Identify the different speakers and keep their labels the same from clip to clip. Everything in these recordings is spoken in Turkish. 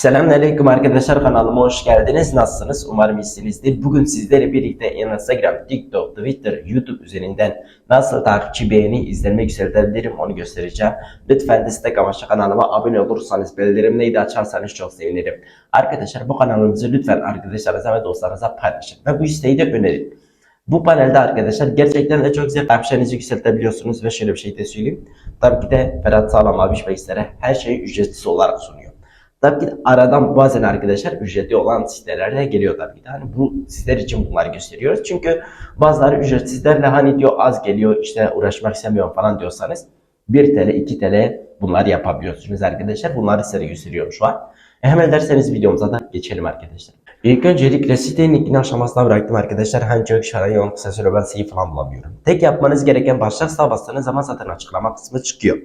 Speaker 1: Selamünaleyküm arkadaşlar kanalıma hoş geldiniz. Nasılsınız? Umarım iyisinizdir. Bugün sizlerle birlikte Instagram, TikTok, Twitter, YouTube üzerinden nasıl takipçi beğeni izlenme yükseltebilirim onu göstereceğim. Lütfen destek amaçlı kanalıma abone olursanız bildirimleri de açarsanız çok sevinirim. Arkadaşlar bu kanalımızı lütfen arkadaşlarınıza ve dostlarınıza paylaşın ve bu isteği de önerin. Bu panelde arkadaşlar gerçekten de çok güzel takipçilerinizi yükseltebiliyorsunuz ve şöyle bir şey de söyleyeyim. Tabii ki de Ferhat Sağlam abi sizlere her şeyi ücretsiz olarak sunuyor. Tabii ki aradan bazen arkadaşlar ücretli olan sitelerle geliyor tabii ki. Hani bu sizler için bunları gösteriyoruz. Çünkü bazıları ücretsizlerle hani diyor az geliyor işte uğraşmak istemiyorum falan diyorsanız 1 TL 2 TL bunları yapabiliyorsunuz arkadaşlar. Bunları size gösteriyorum şu an. E hemen derseniz videomuza da geçelim arkadaşlar. İlk öncelikle sitenin linkini aşamasına bıraktım arkadaşlar. Çok şarayı kısa süre ben siteyi falan bulamıyorum. Tek yapmanız gereken başlık bastığınız zaman zaten açıklama kısmı çıkıyor.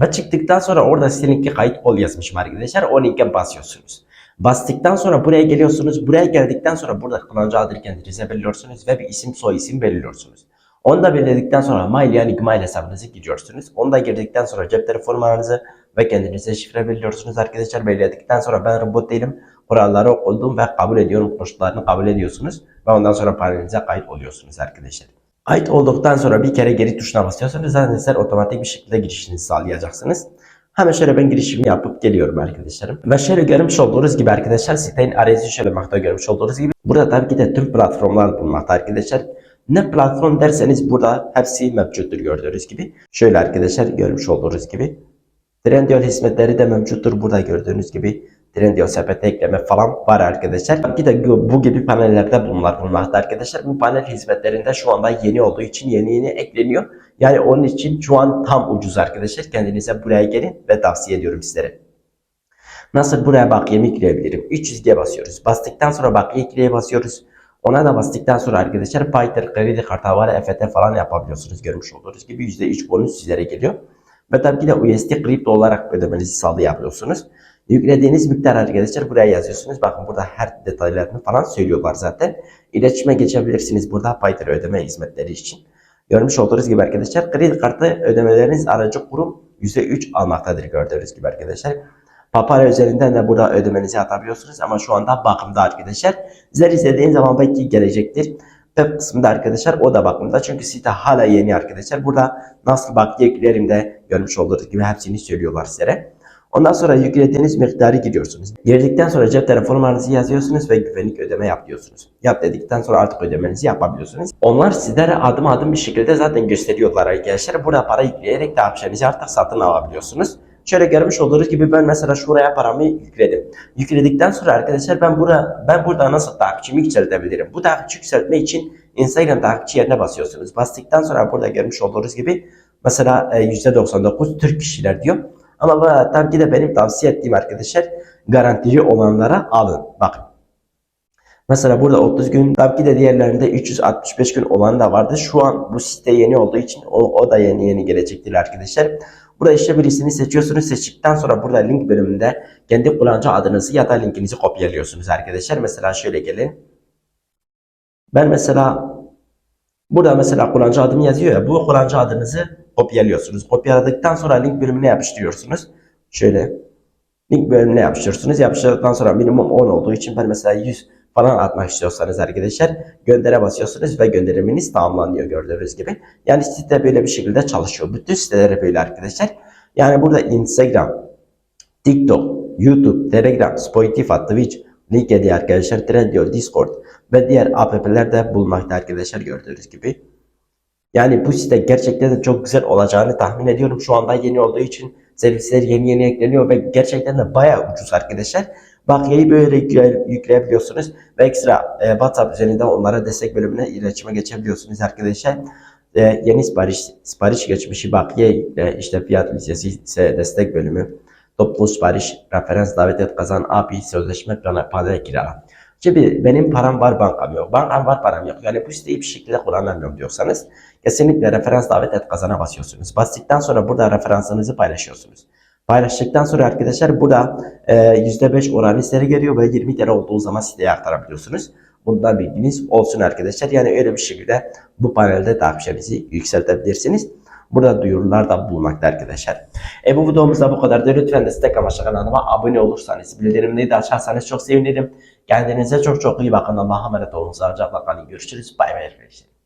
Speaker 1: Ve çıktıktan sonra orada size linki kayıt ol yazmışım arkadaşlar. O linke basıyorsunuz. Bastıktan sonra buraya geliyorsunuz. Buraya geldikten sonra burada kullanıcı adını kendinize belirliyorsunuz ve bir isim soy isim belirliyorsunuz. Onu da belirledikten sonra mail yani Gmail hesabınızı giriyorsunuz. Onu da girdikten sonra cep telefon numaranızı ve kendinize şifre belirliyorsunuz arkadaşlar. Belirledikten sonra ben robot değilim. Kuralları okudum ve kabul ediyorum. Koşullarını kabul ediyorsunuz. Ve ondan sonra panelinize kayıt oluyorsunuz arkadaşlar. Ait olduktan sonra bir kere geri tuşuna basıyorsunuz. Zaten sizler otomatik bir şekilde girişinizi sağlayacaksınız. Hemen şöyle ben girişimi yapıp geliyorum arkadaşlarım. Ve şöyle görmüş olduğunuz gibi arkadaşlar sitenin arayüzü şöyle bakta görmüş olduğunuz gibi. Burada tabii ki de tüm platformlar bulunmakta arkadaşlar. Ne platform derseniz burada hepsi mevcuttur gördüğünüz gibi. Şöyle arkadaşlar görmüş olduğunuz gibi. Trendyol hizmetleri de mevcuttur burada gördüğünüz gibi. Trendyol sepete ekleme falan var arkadaşlar. Ki de bu gibi panellerde bunlar bulunmakta arkadaşlar. Bu panel hizmetlerinde şu anda yeni olduğu için yeni yeni ekleniyor. Yani onun için şu an tam ucuz arkadaşlar. Kendinize buraya gelin ve tavsiye ediyorum sizlere. Nasıl buraya bakiyemi ekleyebilirim? 300G basıyoruz. Bastıktan sonra bakiye ekleye basıyoruz. Ona da bastıktan sonra arkadaşlar Payter, kredi kartı, havale, EFT falan yapabiliyorsunuz. Görmüş olduğunuz gibi %3 bonus sizlere geliyor. Ve tabii ki de USD kripto olarak ödemenizi sağlayabiliyorsunuz. Yüklediğiniz miktar arkadaşlar buraya yazıyorsunuz. Bakın burada her detaylarını falan söylüyorlar zaten. İletişime geçebilirsiniz burada Payter ödeme hizmetleri için. Görmüş olduğunuz gibi arkadaşlar kredi kartı ödemeleriniz aracı kurum %3 almaktadır gördüğünüz gibi arkadaşlar. Papara üzerinden de burada ödemenizi atabiliyorsunuz ama şu anda bakımda arkadaşlar. Sizler izlediğin zaman belki gelecektir. Web kısmında arkadaşlar o da bakımda çünkü site hala yeni arkadaşlar. Burada nasıl yüklerim de görmüş olduğunuz gibi hepsini söylüyorlar sizlere. Ondan sonra yüklediğiniz miktarı giriyorsunuz. Girdikten sonra cep telefon numaranızı yazıyorsunuz ve güvenlik ödeme yapıyorsunuz. Yap dedikten sonra artık ödemenizi yapabiliyorsunuz. Onlar sizlere adım adım bir şekilde zaten gösteriyorlar arkadaşlar. Burada para yükleyerek de yapacağınızı artık satın alabiliyorsunuz. Şöyle görmüş olduğunuz gibi ben mesela şuraya paramı yükledim. Yükledikten sonra arkadaşlar ben burada ben burada nasıl takipçimi yükseltebilirim? Bu takipçi yükseltme için Instagram takipçi yerine basıyorsunuz. Bastıktan sonra burada görmüş olduğunuz gibi mesela e, %99 Türk kişiler diyor. Ama bu tabii ki de benim tavsiye ettiğim arkadaşlar garantili olanlara alın. Bakın. Mesela burada 30 gün tabii ki de diğerlerinde 365 gün olan da vardı. Şu an bu site yeni olduğu için o, o da yeni yeni gelecektir arkadaşlar. Burada işte birisini seçiyorsunuz. Seçtikten sonra burada link bölümünde kendi kullanıcı adınızı ya da linkinizi kopyalıyorsunuz arkadaşlar. Mesela şöyle gelin. Ben mesela burada mesela kullanıcı adımı yazıyor ya. Bu kullanıcı adınızı kopyalıyorsunuz. Kopyaladıktan sonra link bölümüne yapıştırıyorsunuz. Şöyle link bölümüne yapıştırıyorsunuz. Yapıştırdıktan sonra minimum 10 olduğu için ben mesela 100 falan atmak istiyorsanız arkadaşlar göndere basıyorsunuz ve gönderiminiz tamamlanıyor gördüğünüz gibi. Yani site böyle bir şekilde çalışıyor. Bütün siteleri böyle arkadaşlar. Yani burada Instagram, TikTok, YouTube, Telegram, Spotify, Twitch, LinkedIn arkadaşlar, Trendyol, Discord ve diğer app'ler de bulmakta arkadaşlar gördüğünüz gibi. Yani bu site gerçekten de çok güzel olacağını tahmin ediyorum. Şu anda yeni olduğu için servisler yeni yeni ekleniyor ve gerçekten de bayağı ucuz arkadaşlar. Bakiyeyi böyle yükle, yükleyebiliyorsunuz ve ekstra e, WhatsApp üzerinden onlara destek bölümüne iletişime geçebiliyorsunuz arkadaşlar. E, yeni sipariş, sipariş geçmişi bakiye e, işte fiyat listesi ise destek bölümü, toplu sipariş, referans davet et kazan, API, sözleşme planı, panel kirala. Şimdi benim param var bankam yok. Bankam var param yok. Yani bu siteyi bir şekilde kullanamıyorum diyorsanız kesinlikle referans davet et kazana basıyorsunuz. Bastıktan sonra burada referansınızı paylaşıyorsunuz. Paylaştıktan sonra arkadaşlar burada e, %5 oranı sizlere geliyor ve 20 TL olduğu zaman siteye aktarabiliyorsunuz. Bundan bilginiz olsun arkadaşlar. Yani öyle bir şekilde bu panelde takipçinizi yükseltebilirsiniz. Burada duyurular da bulunmakta arkadaşlar. E bu videomuzda bu kadar da lütfen destek amaçlı kanalıma abone olursanız bildirimleri de açarsanız çok sevinirim. Kendinize çok çok iyi bakın. Allah'a emanet olun. Sağlıcakla kalın. Görüşürüz. Bay bay arkadaşlar.